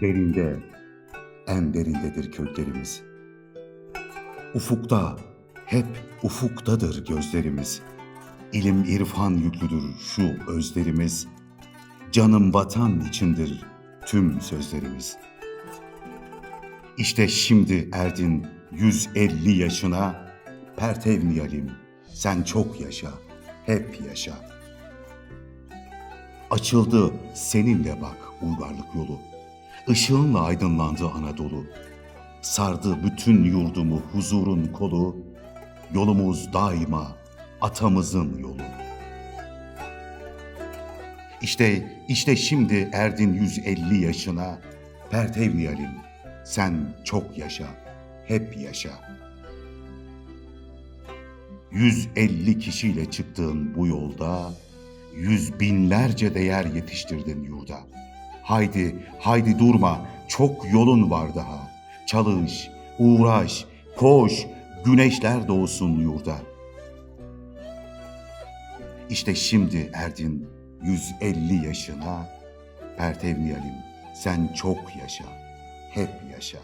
Derinde, en derindedir köklerimiz. Ufukta, hep ufuktadır gözlerimiz. İlim irfan yüklüdür şu özlerimiz. Canım vatan içindir tüm sözlerimiz. İşte şimdi erdin 150 yaşına, pertev niyalim, sen çok yaşa, hep yaşa. Açıldı seninle bak uygarlık yolu. Işığınla aydınlandı Anadolu. Sardı bütün yurdumu huzurun kolu. Yolumuz daima atamızın yolu. İşte, işte şimdi erdin 150 yaşına. Pertev niyalim, sen çok yaşa, hep yaşa. 150 kişiyle çıktığın bu yolda yüz binlerce değer yetiştirdin yurda. Haydi, haydi durma, çok yolun var daha. Çalış, uğraş, koş, güneşler doğsun yurda. İşte şimdi erdin 150 yaşına, Pertev Nihal'im sen çok yaşa, hep yaşa.